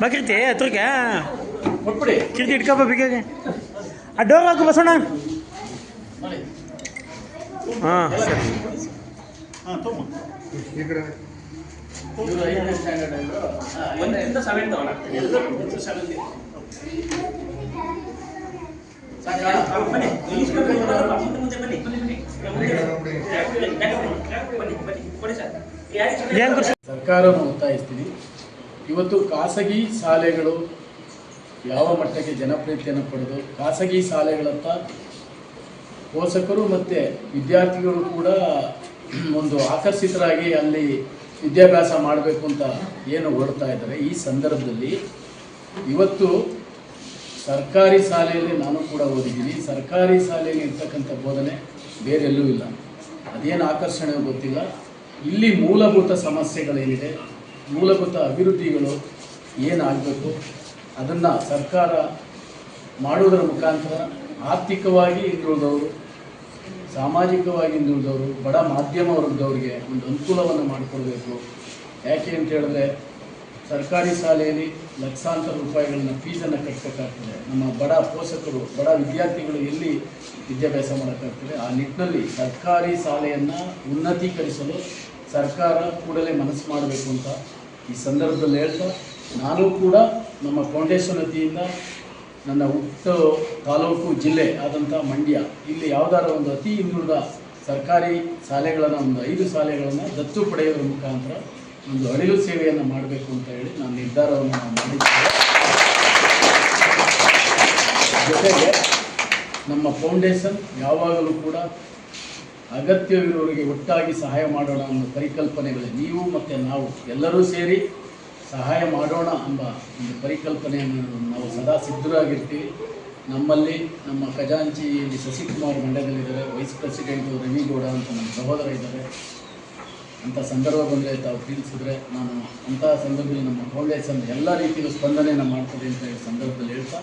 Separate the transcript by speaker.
Speaker 1: ಸರಿಯಾಗಿ
Speaker 2: ಬಾಕಿರ್ತಿ ಹತ್ರಕ್ಕೆ ಕೀರ್ತಿ ಕಿರ್ತಿ ಬಿಗಾಗೆ ಆ ಡೋರ್ ಹಾಕು ಬಸೋಣ ಹಾಂ ಸರಿ.
Speaker 3: ಸರ್ಕಾರವನ್ನು ಒತ್ತಾಯಿಸ್ತೀನಿ. ಇವತ್ತು ಖಾಸಗಿ ಶಾಲೆಗಳು ಯಾವ ಮಟ್ಟಕ್ಕೆ ಜನಪ್ರಿಯತೆಯನ್ನು ಪಡೆದು ಖಾಸಗಿ ಶಾಲೆಗಳತ್ತ ಪೋಷಕರು ಮತ್ತು ವಿದ್ಯಾರ್ಥಿಗಳು ಕೂಡ ಒಂದು ಆಕರ್ಷಿತರಾಗಿ ಅಲ್ಲಿ ವಿದ್ಯಾಭ್ಯಾಸ ಮಾಡಬೇಕು ಅಂತ ಏನು ಹೊರಡ್ತಾ ಇದ್ದಾರೆ. ಈ ಸಂದರ್ಭದಲ್ಲಿ ಇವತ್ತು ಸರ್ಕಾರಿ ಶಾಲೆಯಲ್ಲಿ ನಾನು ಕೂಡ ಓದಿದ್ದೀನಿ. ಸರ್ಕಾರಿ ಶಾಲೆಯಲ್ಲಿ ಇರ್ತಕ್ಕಂಥ ಬೋಧನೆ ಬೇರೆಲ್ಲೂ ಇಲ್ಲ. ಅದೇನು ಆಕರ್ಷಣೆ ಗೊತ್ತಿಲ್ಲ. ಇಲ್ಲಿ ಮೂಲಭೂತ ಸಮಸ್ಯೆಗಳೇನಿದೆ? ಮೂಲಭೂತ ಅಭಿವೃದ್ಧಿಗಳು ಏನಾಗಬೇಕು, ಅದನ್ನು ಸರ್ಕಾರ ಮಾಡುವುದರ ಮುಖಾಂತರ ಆರ್ಥಿಕವಾಗಿ ಹಿಂದುಳಿದವರು, ಸಾಮಾಜಿಕವಾಗಿ ಹಿಂದುಳಿದವರು, ಬಡ ಮಾಧ್ಯಮ ವರ್ಗದವ್ರಿಗೆ ಒಂದು ಅನುಕೂಲವನ್ನು ಮಾಡಿಕೊಡ್ಬೇಕು. ಯಾಕೆ ಅಂತ ಹೇಳಿದ್ರೆ, ಸರ್ಕಾರಿ ಶಾಲೆಯಲ್ಲಿ ಲಕ್ಷಾಂತರ ರೂಪಾಯಿಗಳನ್ನ ಫೀಸನ್ನು ಕಟ್ಟಬೇಕಾಗ್ತದೆ ನಮ್ಮ ಬಡ ಪೋಷಕರು, ಬಡ ವಿದ್ಯಾರ್ಥಿಗಳು ಎಲ್ಲಿ ವಿದ್ಯಾಭ್ಯಾಸ ಮಾಡೋಕ್ಕಾಗ್ತದೆ? ಆ ನಿಟ್ಟಿನಲ್ಲಿ ಸರ್ಕಾರಿ ಶಾಲೆಯನ್ನು ಉನ್ನತೀಕರಿಸಲು ಸರ್ಕಾರ ಕೂಡಲೇ ಮನಸ್ಸು ಮಾಡಬೇಕು ಅಂತ ಈ ಸಂದರ್ಭದಲ್ಲಿ ಹೇಳ್ತಾ, ನಾನು ಕೂಡ ನಮ್ಮ ಫೌಂಡೇಶನ್ ವತಿಯಿಂದ ನನ್ನ ಹುಟ್ಟು ತಾಲೂಕು ಜಿಲ್ಲೆ ಆದಂಥ ಮಂಡ್ಯ, ಇಲ್ಲಿ ಯಾವುದಾರ ಒಂದು ಅತಿ ಹಿಂದುಳಿದ ಸರ್ಕಾರಿ ಶಾಲೆಗಳನ್ನು, ಒಂದು ಐದು ಶಾಲೆಗಳನ್ನು ದತ್ತು ಪಡೆಯುವ ಮುಖಾಂತರ ಒಂದು ಅಳಿಲು ಸೇವೆಯನ್ನು ಮಾಡಬೇಕು ಅಂತ ಹೇಳಿ ನಾನು ನಿರ್ಧಾರವನ್ನು ನಾನು ಮಾಡಿದ್ದೇನೆ. ಜೊತೆಗೆ ನಮ್ಮ ಫೌಂಡೇಶನ್ ಯಾವಾಗಲೂ ಕೂಡ ಅಗತ್ಯವಿರುವವರಿಗೆ ಒಟ್ಟಾಗಿ ಸಹಾಯ ಮಾಡೋಣ ಅನ್ನೋ ಪರಿಕಲ್ಪನೆಗಳೇ ನೀವು ಮತ್ತು ನಾವು ಎಲ್ಲರೂ ಸೇರಿ ಸಹಾಯ ಮಾಡೋಣ ಎಂಬ ಒಂದು ಪರಿಕಲ್ಪನೆಯನ್ನು ನಾವು ಸದಾ ಸಿದ್ಧರಾಗಿರ್ತೀವಿ. ನಮ್ಮಲ್ಲಿ ನಮ್ಮ ಖಜಾಂಚಿ ಶಶಿಕುಮಾರ್ ಮಂಡ್ಯದಲ್ಲಿದ್ದಾರೆ ವೈಸ್ ಪ್ರೆಸಿಡೆಂಟು ರವಿಗೌಡ ಅಂತ ನಮ್ಮ ಸಹೋದರ ಇದ್ದಾರೆ. ಅಂಥ ಸಂದರ್ಭ ಬಂದರೆ ತಾವು ತಿಳಿಸಿದ್ರೆ ನಾನು ಅಂತಹ ಸಂದರ್ಭದಲ್ಲಿ ನಮ್ಮ ಫೌಂಡೇಶನ್ ಎಲ್ಲ ರೀತಿಯಲ್ಲೂ ಸ್ಪಂದನೆಯನ್ನು ಮಾಡ್ತದೆ ಅಂತ ಸಂದರ್ಭದಲ್ಲಿ ಹೇಳ್ತಾ